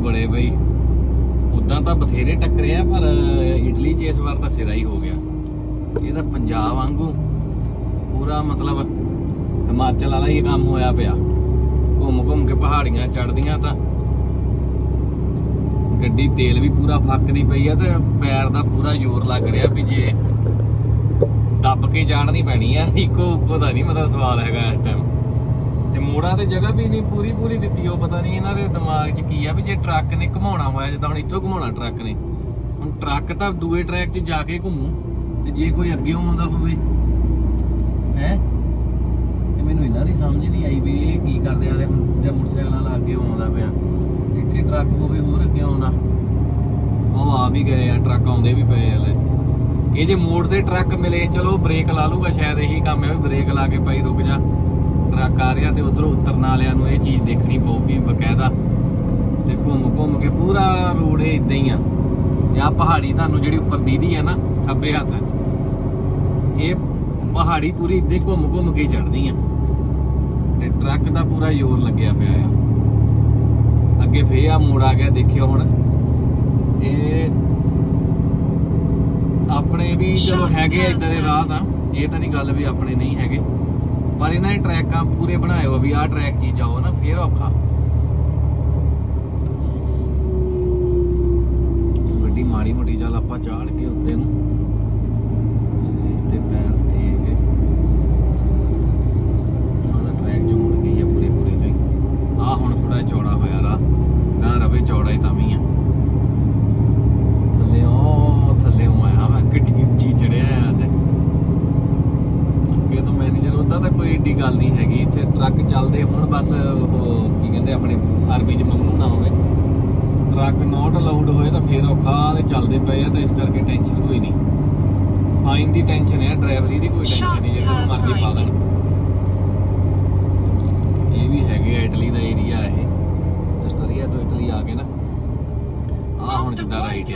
ਬੜੇ ਬਈ। ਉਦਾਂ ਤਾਂ ਬਥੇਰੇ ਟੱਕਰੇ ਆ, ਪਰ ਇਟਲੀ 'ਚ ਇਸ ਵਾਰ ਤਾਂ ਸਿਰਾ ਹੀ ਹੋ ਗਿਆ। ਇਹ ਤਾਂ ਪੰਜਾਬ ਵਾਂਗੂ ਪੂਰਾ ਮਤਲਬ ਹਿਮਾਚਲ ਵਾਲਾ ਹੀ ਕੰਮ ਹੋਇਆ ਪਿਆ। ਘੁੰਮ ਘੁੰਮ ਕੇ ਪਹਾੜੀਆਂ ਚੜਦੀਆਂ ਤਾਂ। ਗੱਡੀ ਤੇਲ ਵੀ ਪੂਰਾ ਫੱਕਦੀ ਪਈ ਆ ਤੇ ਪੈਰ ਦਾ ਪੂਰਾ ਜ਼ੋਰ ਲੱਗ ਰਿਹਾ ਵੀ ਜੇ ਦੱਬ ਕੇ ਜਾਣਨੀ ਪੈਣੀ ਆ ਇੱਕੋ ਇੱਕੋ ਦਾ ਨਹੀਂ ਮਤਲਬ ਸਵਾਲ ਹੈਗਾ ਇਸ ਟਾਈਮ ਤੇ ਮੋੜਾਂ ਤੇ ਜਗ੍ਹਾ ਵੀ ਨਹੀਂ, ਪੂਰੀ ਪੂਰੀ ਦਿੱਤੀ ਉਹ, ਪਤਾ ਨਹੀਂ ਇਹਨਾਂ ਦੇ ਦਿਮਾਗ 'ਚ ਕੀ ਆ ਵੀ ਜੇ ਟਰੱਕ ਨੇ ਘੁਮਾਉਣਾ ਹੋਇਆ ਜਿੱਦਾਂ ਹੁਣ ਇੱਥੋਂ ਘੁਮਾਉਣਾ ਟਰੱਕ ਨੇ। ਹੁਣ ਟਰੱਕ ਤਾਂ ਦੂਏ ਟਰੈਕ 'ਚ ਜਾ ਕੇ ਘੁੰਮੂ, ਤੇ ਜੇ ਕੋਈ ਅੱਗੇ ਆਉਂਦਾ ਹੋਵੇ, ਹੈ? ਤੇ ਮੈਨੂੰ ਇਹਨਾਂ ਦੀ ਸਮਝ ਨਹੀਂ ਆਈ ਵੀ ਇਹ ਕੀ ਕਰਦੇ ਆ ਤੇ ਹੁਣ ਜੇ ਮੋਟਰਸਾਈਕਲ ਵਾਲਾ ਅੱਗੇ ਆਉਂਦਾ ਪਿਆ। ਇੱਥੇ ਟਰੱਕ ਹੋਵੇ, ਹੋਰ ਅੱਗੇ ਆਉਂਦਾ। ਉਹ ਆ ਵੀ ਗਏ ਆ, ਟਰੱਕ ਆਉਂਦੇ ਵੀ ਪਏ ਆ ਲੈ। ਇਹ ਜੇ ਮੋੜ ਤੇ ਟਰੱਕ ਮਿਲੇ, ਚਲੋ ਬ੍ਰੇਕ ਲਾ ਲੂਗਾ ਸ਼ਾਇਦ ਇਹੀ ਕੰਮ ਹੈ ਵੀ ਬ੍ਰੇਕ ਲਾ ਕੇ ਭਾਈ ਰੁਕ ਜਾ। ਟਰੱਕ ਆ ਰਿਹਾ ਤੇ ਉਧਰੋਂ ਉਤਰਨ ਵਾਲਿਆਂ ਨੂੰ ਇਹ ਚੀਜ਼ ਦੇਖਣੀ ਪਊਗੀ ਬਕਾਇਦਾ। ਤੇ ਘੁੰਮ ਘੁੰਮ ਕੇ ਪੂਰਾ ਰੋਡ ਇਹ ਇਦਾਂ ਹੀ ਆ। ਇਹ ਪਹਾੜੀ ਤੁਹਾਨੂੰ ਜਿਹੜੀ ਉੱਪਰ ਦੀਦੀ ਹੈ ਨਾ ਖੱਬੇ ਹੱਥ ਇਹ ਪਹਾੜੀ ਪੂਰੀ ਇੱਦਾਂ ਘੁੰਮ ਘੁੰਮ ਕੇ ਚੜ੍ਹਦੀ ਆ। ਤੇ ਟਰੱਕ ਦਾ ਪੂਰਾ ਜ਼ੋਰ ਲੱਗਿਆ ਪਿਆ ਆ। ਅੱਗੇ ਫੇਰ ਆ ਮੋੜ ਆ ਗਿਆ ਦੇਖਿਓ ਹੁਣ। ਇਹ ਆਪਣੇ ਵੀ ਚਲੋ ਹੈਗੇ ਇਦਾਂ ਦੇ ਰਾਹ ਤਾਂ ਇਹ ਤਾਂ ਨਹੀਂ ਗੱਲ ਵੀ ਆਪਣੇ ਨਹੀਂ ਹੈਗੇ। ਪਰ ਇਹਨਾਂ ਨੇ ਟਰੈਕਾਂ ਪੂਰੇ ਬਣਾਏ ਹੋ ਵੀ ਆਹ ਟਰੈਕ ਚੀਜ਼ ਹੀ ਜਾਓ ਨਾ, ਫੇਰ ਔਖਾ। ਗੱਡੀ ਮਾੜੀ ਮੋਟੀ ਚੱਲ ਆਪਾਂ ਚਾੜ ਕੇ ਉੱਤੇ ਨੂੰ ਇਸ ਤੇ ਪੈਰ ਤੇ ਕੇ ਉਹਦਾ ਟਰੈਕ ਜੋ ਮੁੜ ਗਈ ਆ ਪੂਰੇ ਪੂਰੇ ਤੋਂ ਹੀ ਆ ਹੁਣ ਥੋੜਾ ਚੌੜਾ ਹੋਇਆ ਰਾ ਨਾ ਰਵੇ ਚੌੜਾ ਹੀ ਤਾਂ ਵੀ ਆ ਥੱਲੇ ਉਹ ਥੱਲੇ ਉਹ ਆਇਆ ਵਾ ਕਿੱਡੀ ਉੱਚੀ ਚੜਿਆ ਆ ਤੇ ਅੱਗੇ ਤੋਂ ਮੈਨੇਜਰ ਉਹਦਾ ਤਾਂ ਕੋਈ ਏਡੀ ਗੱਲ ਨਹੀਂ ਹੈਗੀ ਇੱਥੇ ਟਰੱਕ ਚੱਲਦੇ ਹੁਣ ਬਸ ਕਹਿੰਦੇ ਆਪਣੇ ਅਰਬੀ ਚ ਮੰਗੂ ਨਾ ਹੋਵੇ। ਟਰੱਕ ਨਾਟ ਅਲਾਉਡ ਹੋਏ ਤਾਂ ਫੇਰ ਔਖਾ ਤੇ ਚੱਲਦੇ ਪਏ ਆ ਤਾਂ ਇਸ ਕਰਕੇ ਟੈਨਸ਼ਨ ਕੋਈ ਨਹੀਂ। ਫਾਈਨ ਦੀ ਟੈਨਸ਼ਨ ਹੈ ਡਰਾਈਵਰੀ ਦੀ ਕੋਈ ਟੈਨਸ਼ਨ ਨਹੀਂ ਜਦੋਂ ਮਰਜ਼ੀ ਪਾ ਦੇਣ। ਇਹ ਵੀ ਹੈਗੇ ਆ ਇਟਲੀ ਦਾ ਏਰੀਆ ਇਹ। ਅਸਟਰੀਆ ਤੋਂ ਇਟਲੀ ਆ ਕੇ ਨਾ। ਆ ਹੁਣ ਜਿੱਦਾਂ ਰਾਈਟ ਆ।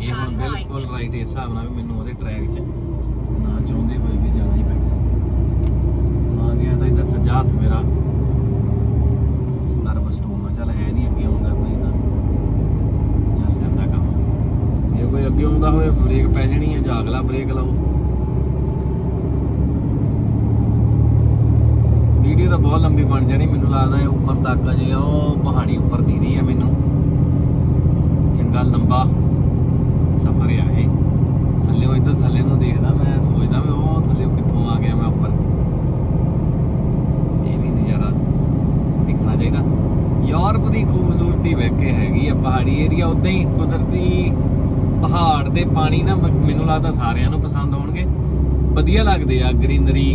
ਇਹ ਹੁਣ ਬਿਲਕੁਲ ਰਾਈਟ ਇਸ ਹਿਸਾਬ ਨਾਲ ਮੈਨੂੰ ਉਹਦੇ ਟਰੈਕ 'ਚ ਨਾ ਚਾਹੁੰਦੇ ਹੋਏ ਵੀ ਜਾਣਾ ਹੀ ਪੈਣਾ। ਆ ਗਿਆ ਤਾਂ ਇੱਧਰ ਸੱਜਾ ਹੱਥ ਮੇਰਾ ਨਰਵਸ ਸਟੋਨ ਆ ਚੱਲ ਹੈ ਨਹੀਂ ਅੱਗੇ ਆਉਂਦਾ ਕੋਈ ਤਾਂ ਚੱਲ ਜਾਂਦਾ ਕੰਮ ਜੇ ਕੋਈ ਅੱਗੇ ਆਉਂਦਾ ਹੋਵੇ ਬ੍ਰੇਕ ਪੈ ਜਾਣੀ ਹੈ ਜਾਂ ਅਗਲਾ ਬ੍ਰੇਕ ਲਾਓ। ਵੀਡੀਓ ਤਾਂ ਬਹੁਤ ਲੰਬੀ ਬਣ ਜਾਣੀ, ਮੈਨੂੰ ਲੱਗਦਾ ਇਹ ਉੱਪਰ ਤੱਕ ਅਜੇ ਉਹ ਪਹਾੜੀ ਉੱਪਰ ਦੀਦੀ ਹੈ ਮੈਨੂੰ। ਚੰਗਾ ਲੰਬਾ ਸਫ਼ਰ ਆ ਇਹ। ਥੱਲੇੋਂ ਇੱਧਰ ਥੱਲੇ ਨੂੰ ਦੇਖਦਾ ਮੈਂ, ਸੋਚਦਾ ਵੀ ਉਹ ਥੱਲੇ ਕਿੱਥੋਂ ਆ ਗਿਆ ਮੈਂ ਉੱਪਰ। ਇਹ ਵੀ ਨਜ਼ਾਰਾ ਦਿਖਣਾ ਚਾਹੀਦਾ। ਯੂਰਪ ਦੀ ਖੂਬਸੂਰਤੀ ਵੇਖੇ ਹੈਗੀ ਆ, ਪਹਾੜੀ ਏਰੀਆ ਉਦਾਂ ਹੀ ਕੁਦਰਤੀ ਪਹਾੜ ਦੇ ਪਾਣੀ ਨਾ ਮੈਨੂੰ ਲੱਗਦਾ ਸਾਰਿਆਂ ਨੂੰ ਪਸੰਦ ਆਉਣਗੇ। ਵਧੀਆ ਲੱਗਦੇ ਆ ਗ੍ਰੀਨਰੀ।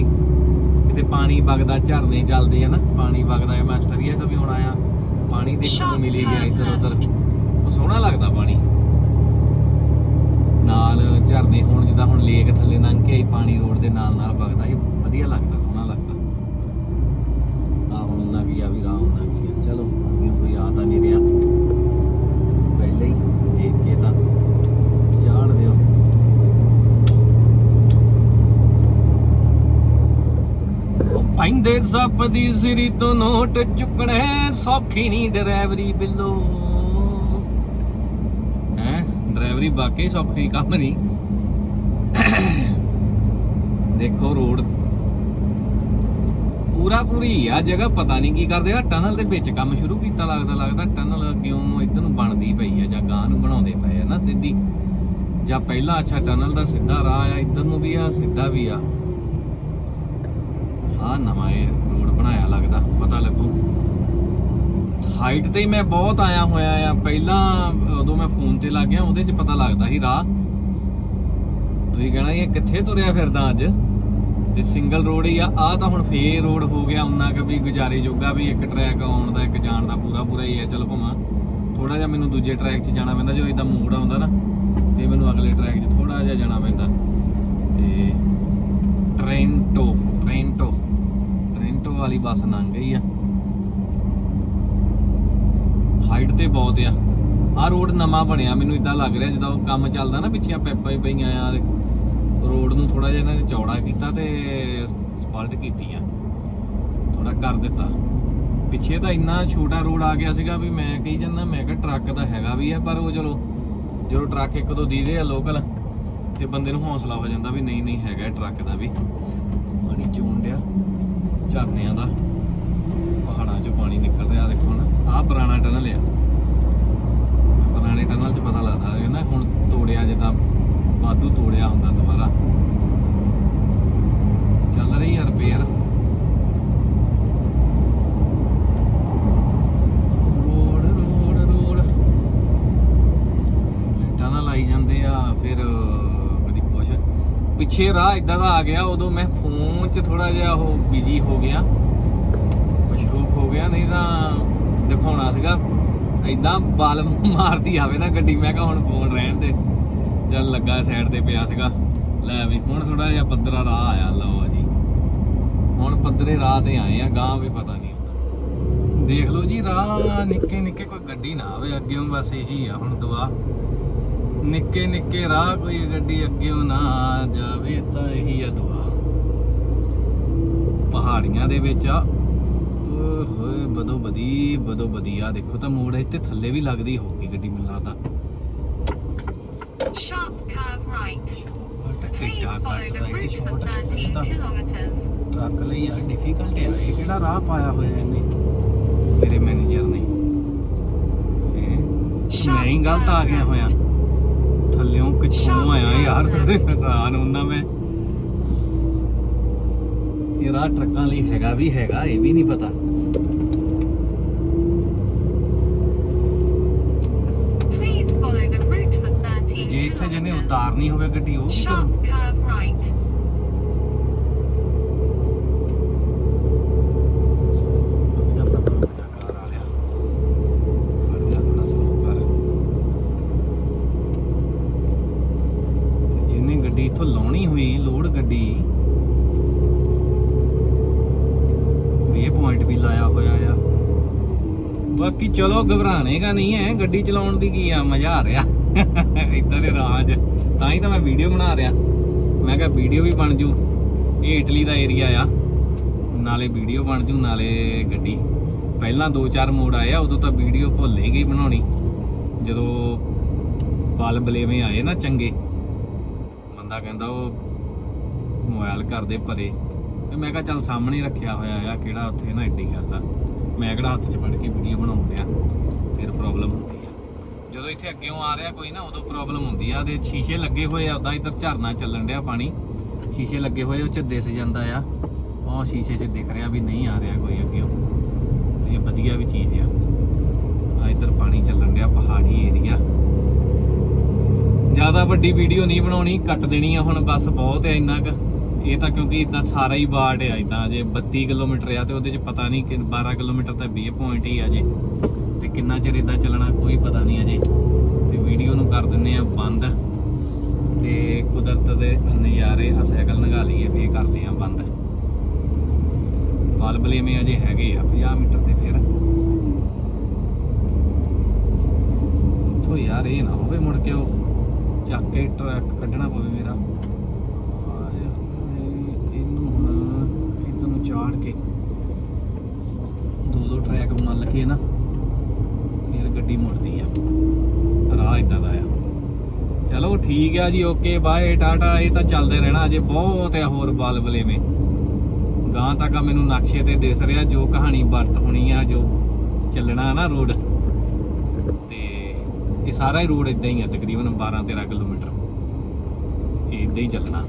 ਕਿਤੇ ਪਾਣੀ ਵਗਦਾ, ਝਰਨੇ ਚੱਲਦੇ ਆ ਨਾ, ਪਾਣੀ ਵਗਦਾ ਹੈ ਮੈਂ ਆਸਟਰੀਆ ਤੋਂ ਵੀ ਹੁਣ ਆਇਆ। ਪਾਣੀ ਦੇਖਣ ਨੂੰ ਮਿਲੀ ਗਿਆ ਇੱਧਰ ਉੱਧਰ। ਉਹ ਸੋਹਣਾ ਲੱਗਦਾ ਪਾਣੀ। ਨਾਲ ਝਰਨੇ ਹੋਣ, ਜਿੱਦਾਂ ਹੁਣ ਲੇਕ ਥੱਲੇ ਲੰਘ ਕੇ ਪਾਣੀ ਰੋਡ ਦੇ ਨਾਲ ਨਾਲ ਵਗਦਾ। ਇਹ ਵਧੀਆ ਲੱਗਦਾ ਆ ਹੁਣ ਉਹਨਾਂ ਕੀ ਆ ਵੀ ਰਾਹ ਉਹਨਾਂ ਕੀ ਆ ਚਲੋ ਅੱਗੇ ਕੋਈ ਆ ਤਾਂ ਨਹੀਂ ਰਿਹਾ ਪਹਿਲੇ ਹੀ ਦੇਖ ਕੇ ਤਾਂ ਚਾੜ ਦਿਓ ਉਹ ਸੱਪ ਦੀ ਸਿਰੀ ਤੋਂ ਨੋਟ ਚੁੱਕਣੇ, ਸੌਖੀ ਨਹੀਂ ਡਰਾਈਵਰੀ ਬਿੱਲੋ। ਹੈ? ਡਰਾਈਵਰੀ ਵਾਕਈ ਸੌਖੀ ਕੰਮ ਨਹੀਂ ਦੇਖੋ ਰੋਡ। ਪੂਰਾ ਪੂਰੀ ਆ ਜਗ੍ਹਾ, ਪਤਾ ਨਹੀਂ ਕੀ ਕਰਦੇ ਆ, ਟਨਲ ਦੇ ਵਿੱਚ ਕੰਮ ਸ਼ੁਰੂ ਕੀਤਾ, ਲੱਗਦਾ ਲੱਗਦਾ ਟਨਲ ਕਿਉਂ ਇੱਧਰ ਨੂੰ ਬਣਦੀ ਪਈ ਆ, ਜਾਂ ਗਾਂ ਨੂੰ ਬਣਾਉਂਦੇ ਪਏ ਆ ਨਾ ਸਿੱਧੀ। ਜਾਂ ਪਹਿਲਾਂ ਅੱਛਾ ਟਨਲ ਦਾ ਸਿੱਧਾ ਰਾਹ ਆ, ਇੱਧਰ ਨੂੰ ਵੀ ਆ, ਸਿੱਧਾ ਵੀ ਆ। ਆ ਨਵਾਂ ਇਹ ਰੋਡ ਬਣਾਇਆ ਲੱਗਦਾ, ਪਤਾ ਲੱਗੂ। ਹਾਈਟ ਤੇ ਮੈਂ ਬਹੁਤ ਆਇਆ ਹੋਇਆ ਆ। ਪਹਿਲਾਂ ਉਦੋਂ ਮੈਂ ਫੋਨ ਤੇ ਲੱਗ ਗਿਆ, ਉਹਦੇ 'ਚ ਪਤਾ ਲੱਗਦਾ ਸੀ ਰਾਹ। ਤੁਸੀਂ ਕਹਿਣਾ ਇਹ ਕਿੱਥੇ ਤੁਰਿਆ ਫਿਰਦਾ ਅੱਜ? ਤੇ ਸਿੰਗਲ ਰੋਡ ਹੀ ਆ। ਆ ਤਾਂ ਹੁਣ ਫੇਰ ਰੋਡ ਹੋ ਗਿਆ ਉਨਾ ਕਿ ਵੀ ਗੁਜ਼ਾਰੇ ਜੋਗਾ ਵੀ ਇੱਕ ਟਰੈਕ ਆਉਣ ਦਾ, ਇੱਕ ਜਾਣ ਦਾ ਪੂਰਾ ਪੂਰਾ ਹੀ ਹੈ ਚਲ ਭਾਵਾਂ ਥੋੜਾ ਜਿਹਾ ਮੈਨੂੰ ਦੂਜੇ ਟਰੈਕ 'ਚ ਜਾਣਾ ਪੈਂਦਾ, ਜਦੋਂ ਇਦਾਂ ਮੂਡ ਆਉਂਦਾ ਨਾ ਤੇ ਮੈਨੂੰ ਅਗਲੇ ਟਰੈਕ 'ਚ ਥੋੜਾ ਜਿਹਾ ਜਾਣਾ ਪੈਂਦਾ ਤੇ ਟ੍ਰੈਂਟੋ ਟ੍ਰੈਂਟੋ ਟ੍ਰੈਂਟੋ ਵਾਲੀ ਬੱਸ ਲੰਘ ਗਈ ਆ। ਹਾਈਟ ਤੇ ਬਹੁਤ ਆ। ਆ ਰੋਡ ਨਵਾਂ ਬਣਿਆ, ਮੈਨੂੰ ਇਦਾਂ ਲੱਗ ਰਿਹਾ ਜਿੱਦਾਂ ਉਹ ਕੰਮ ਚੱਲਦਾ ਨਾ ਪਿੱਛੇ ਪੈਪਾਂ ਹੀ ਪਈਆਂ ਆ। ਰੋਡ ਨੂੰ ਥੋੜਾ ਜਿਹਾ ਇਹਨਾਂ ਨੇ ਚੌੜਾ ਕੀਤਾ ਤੇ ਸਪਾਲਟ ਕੀਤੀ ਆ। ਥੋੜਾ ਕਰ ਦਿੱਤਾ। ਪਿੱਛੇ ਤਾਂ ਇੰਨਾ ਛੋਟਾ ਰੋਡ ਆ ਗਿਆ ਸੀਗਾ ਵੀ ਮੈਂ ਕਹੀ ਜਾਂਦਾ, ਮੈਂ ਕਿਹਾ ਟਰੱਕ ਦਾ ਹੈਗਾ ਵੀ ਆ, ਪਰ ਉਹ ਚਲੋ ਜਦੋਂ ਟਰੱਕ ਇੱਕ ਦੋ ਦੀਦੇ ਆ ਲੋਕਲ ਤੇ ਬੰਦੇ ਨੂੰ ਹੌਸਲਾ ਹੋ ਜਾਂਦਾ ਵੀ ਨਹੀਂ ਨਹੀਂ ਹੈਗਾ ਟਰੱਕ ਦਾ ਵੀ। ਪਾਣੀ ਚੋਣ ਡਿਆ। ਝਰਨਿਆਂ ਦਾ, ਪਹਾੜਾਂ 'ਚੋਂ ਪਾਣੀ ਨਿਕਲ ਰਿਹਾ ਦੇਖੋ ਨਾ, ਆਹ ਪੁਰਾਣਾ ਟਨਲ ਆ। ਪੁਰਾਣੇ ਟਨਲ 'ਚ ਪਤਾ ਲੱਗਦਾ ਹੈ ਨਾ, ਹੁਣ ਤੋੜਿਆ ਜਿੱਦਾਂ ਵਾਧੂ ਤੋੜਿਆ ਹੁੰਦਾ ਦੁਬਾਰਾ। ਚੱਲ ਰਹੀ ਆ ਰਿਪੇਅਰ ਰੋਡ ਰੋਡ ਰੋਡ ਲਾਈਟਾਂ ਨਾਲ ਲਾਈ ਜਾਂਦੇ ਆ ਫਿਰ ਕਦੀ ਕੁਛ ਪਿੱਛੇ ਰਾਹ ਇਦਾਂ ਦਾ ਆ ਗਿਆ, ਉਦੋਂ ਮੈਂ ਫੋਨ 'ਚ ਥੋੜਾ ਜਿਹਾ ਉਹ ਬਿਜ਼ੀ ਹੋ ਗਿਆ। ਮਸ਼ਰੂਫ ਹੋ ਗਿਆ, ਨਹੀਂ ਤਾਂ ਦਿਖਾਉਣਾ ਸੀਗਾ। ਇਦਾਂ ਬਲ ਮਾਰਦੀ ਆਵੇ ਨਾ ਗੱਡੀ, ਮੈਂ ਕਿਹਾ ਹੁਣ ਫੋਨ ਰਹਿਣ ਦੇ। ਚੱਲ ਲੱਗਾ ਸਾਈਡ ਤੇ ਪਿਆ ਸੀਗਾ। ਲੈ ਵੀ, ਹੁਣ ਥੋੜਾ ਜਿਹਾ ਪੱਧਰਾ ਰਾਹ ਆਇਆ, ਲਓ ਜੀ। ਹੁਣ ਪੱਧਰੇ ਰਾਹ ਤੇ ਆਏ ਆ ਗਾਂ ਵੀ ਪਤਾ ਨਹੀਂ ਦੇਖ ਲਓ ਜੀ, ਰਾਹ ਨਿੱਕੇ ਨਿੱਕੇ ਕੋਈ ਗੱਡੀ ਨਾ ਆਵੇ ਅੱਗੇ ਬਸ ਇਹੀ ਆ, ਹੁਣ ਦੁਆ। ਨਿੱਕੇ ਨਿੱਕੇ ਰਾਹ ਕੋਈ ਗੱਡੀ ਅੱਗੇੋਂ ਨਾ ਜਾਵੇ ਤਾਂ ਇਹੀ ਆ ਦੁਆ। ਪਹਾੜੀਆਂ ਦੇ ਵਿੱਚ ਆ। ਓਏ ਹੋਏ ਬਦੋ ਬਦੀ ਬਦੋ ਬਦੀ। ਆ ਦੇਖੋ ਤਾਂ ਮੋੜ ਇੱਥੇ ਥੱਲੇ ਵੀ ਲੱਗਦੀ ਹੋਊਗੀ ਗੱਡੀ ਮੈਨੂੰ ਲੱਗਦਾ। 13 ਤਾਂ kilometers. ਟਰੱਕ ਲਈ ਆ ਡਿਫਿਕਲਟ ਆ। ਇਹ ਕਿਹੜਾ ਰਾਹ ਪਾਇਆ ਹੋਇਆ ਇਹਨੇ? ਮੇਰੇ ਮੈਨੇਜਰ ਨੇ। ਇਹ ਮੈਂ ਹੀ ਗਲਤ ਆ ਗਿਆ ਹੋਇਆ। ਥੱਲਿਓਂ ਕਿੱਥੋਂ ਆਇਆ ਯਾਰ ਹੈਰਾਨ ਹੁੰਦਾ ਮੈਂ ਇਹ ਰਾਹ ਟਰੱਕਾਂ ਲਈ ਹੈਗਾ ਵੀ ਹੈਗਾ ਇਹ ਵੀ ਨਹੀਂ ਪਤਾ Please follow the route for 13 ਜੇ ਇੱਥੇ ਜਿਹਨੇ kilometers. ਉਤਾਰਨੀ ਹੋਵੇ ਗੱਡੀ ਉਹ ਵੀ Sharp ਕਰੋ curve right. ਆਪਣਾ ਮਜ਼ਾ ਕਾਰ ਆ ਲਿਆ ਖੜ ਜਾ ਥੋੜਾ ਸਲੋ ਕਰ ਤੇ ਜਿਹਨੇ ਗੱਡੀ ਇੱਥੋਂ ਲਾਉਣੀ ਹੋਈ ਲੋਡ ਗੱਡੀ ਵੇ ਪੁਆਇੰਟ ਵੀ ਲਾਇਆ ਹੋਇਆ ਆ ਬਾਕੀ ਚਲੋ ਘਬਰਾਣੇਗਾ ਨਹੀਂ ਹੈ ਗੱਡੀ ਚਲਾਉਣ ਦੀ ਕੀ ਆ, ਮਜ਼ਾ ਆ ਰਿਹਾ। ਇਦਾਂ ਦੇ ਰਾਜ। ਤਾਂ ਹੀ ਤਾਂ ਮੈਂ ਵੀਡੀਓ ਬਣਾ ਰਿਹਾ। ਮੈਂ ਕਿਹਾ ਵੀਡੀਓ ਵੀ ਬਣ ਜੂ। ਇਹ ਇਟਲੀ ਦਾ ਏਰੀਆ ਆ। ਨਾਲੇ ਵੀਡੀਓ ਬਣ ਜੂ, ਨਾਲੇ ਗੱਡੀ। ਪਹਿਲਾਂ ਦੋ ਚਾਰ ਮੋੜ ਆਏ ਆ ਉਦੋਂ ਤਾਂ ਵੀਡੀਓ ਭੁੱਲ ਹੀ ਗਈ ਬਣਾਉਣੀ। ਜਦੋਂ ਬਲ ਬਲੇਵੇਂ ਆਏ ਨਾ ਚੰਗੇ। ਬੰਦਾ ਕਹਿੰਦਾ ਉਹ ਮੋਬਾਈਲ ਕਰਦੇ ਭਰੇ। ਤੇ ਮੈਂ ਕਿਹਾ ਚੱਲ ਸਾਹਮਣੇ ਰੱਖਿਆ ਹੋਇਆ ਆ, ਕਿਹੜਾ ਉੱਥੇ ਨਾ ਐਡੀ ਗੱਲ ਆ। ਮੈਂ ਕਿਹੜਾ ਹੱਥ 'ਚ ਫੜ ਕੇ ਵੀਡੀਓ ਬਣਾਉਣ ਡਿਆ ਫਿਰ ਪ੍ਰੋਬਲਮ ਹੁੰਦੀ ਆ। ਜਦੋਂ ਇੱਥੇ ਅੱਗੇੋਂ ਆ ਰਿਹਾ ਕੋਈ ਨਾ, ਉਦੋਂ ਪ੍ਰੋਬਲਮ ਹੁੰਦੀ ਆ ਤੇ ਸ਼ੀਸ਼ੇ ਲੱਗੇ ਹੋਏ ਆ, ਉਦਾਂ ਇੱਧਰ ਝਰਨਾ ਚੱਲਣ ਡਿਆ ਪਾਣੀ। ਸ਼ੀਸ਼ੇ ਲੱਗੇ ਹੋਏ ਉਹ ਚ ਦਿਸ ਜਾਂਦਾ ਆ। ਉਹ ਸ਼ੀਸ਼ੇ 'ਚ ਦਿਖ ਰਿਹਾ ਵੀ ਨਹੀਂ ਆ ਰਿਹਾ ਕੋਈ ਅੱਗੇੋਂ। ਤੇ ਵਧੀਆ ਵੀ ਚੀਜ਼ ਆ। ਆ ਇੱਧਰ ਪਾਣੀ ਚੱਲਣ ਡਿਆ, ਪਹਾੜੀ ਏਰੀਆ। ਜ਼ਿਆਦਾ ਵੱਡੀ ਵੀਡੀਓ ਨਹੀਂ ਬਣਾਉਣੀ, ਕੱਟ ਦੇਣੀ ਆ ਹੁਣ, ਬਸ ਬਹੁਤ ਹੈ ਇੰਨਾ ਕੁ। ਇਹ ਤਾਂ ਕਿਉਂਕਿ ਇਦਾਂ ਸਾਰਾ ਹੀ ਬਾਟ ਆ, ਇਦਾਂ ਜੇ 32 ਕਿਲੋਮੀਟਰ ਆ ਤੇ ਉਹਦੇ ਚ ਪਤਾ ਨਹੀਂ ਕਿ 12 ਕਿਲੋਮੀਟਰ ਤਾਂ 20 ਪੁਆਇੰਟ ਹੀ ਆ ਜੇ। ਤੇ ਕਿੰਨਾ ਚਿਰ ਇਦਾਂ ਚੱਲਣਾ ਕੋਈ ਪਤਾ ਨਹੀਂ ਅਜੇ। ਤੇ ਵੀਡੀਓ ਨੂੰ ਕਰ ਦਿੰਨੇ ਆ ਬੰਦ। ਤੇ ਕੁਦਰਤ ਦੇ ਨਜ਼ਾਰੇ ਆ ਸਾਈਕਲ ਲੰਘਾ ਲਈਏ, ਫੇਰ ਕਰਦੇ ਆ ਬੰਦ। ਬਲ ਬਲੇਵੇਂ ਅਜੇ ਹੈਗੇ ਆ 50 ਮੀਟਰ ਤੇ ਫਿਰ। ਉੱਥੋਂ ਯਾਰ ਇਹ ਨਾ ਹੋਵੇ ਮੁੜ ਕੇ ਉਹ ਚੱਕ ਕੇ ਟਰੱਕ ਕੱਢਣਾ ਪਵੇ ਮੇਰਾ ਆਏ ਹਾਏ, ਇਹਨੂੰ ਹੁਣ ਇਧਰ ਨੂੰ ਚਾੜ ਕੇ ਦੋ ਦੋ ਟਰੈਕ ਨਾ, ਫਿਰ ਗੱਡੀ ਮੁੜਦੀ ਆ। ਰਾਹ ਇਦਾਂ ਦਾ ਆ। ਚਲੋ ਠੀਕ ਆ ਜੀ, ਓਕੇ, ਬਾਏ, ਟਾਟਾ, ਇਹ ਤਾਂ ਚੱਲਦੇ ਰਹਿਣਾ, ਅਜੇ ਬਹੁਤ ਆ ਹੋਰ ਬਲ ਬਲੇਵੇਂ। ਗਾਂ ਤੱਕ ਮੈਨੂੰ ਨਕਸ਼ੇ ਤੇ ਦਿਸ ਰਿਹਾ, ਜੋ ਕਹਾਣੀ ਵਰਤ ਹੋਣੀ ਆ, ਜੋ ਚੱਲਣਾ ਨਾ ਰੋਡ। ਤੇ ਇਹ ਸਾਰਾ ਹੀ ਰੋਡ ਇਦਾਂ ਹੀ ਆ, ਤਕਰੀਬਨ 12 13 ਕਿਲੋਮੀਟਰ। ਇਹ ਇਦਾਂ ਹੀ ਚੱਲਣਾ।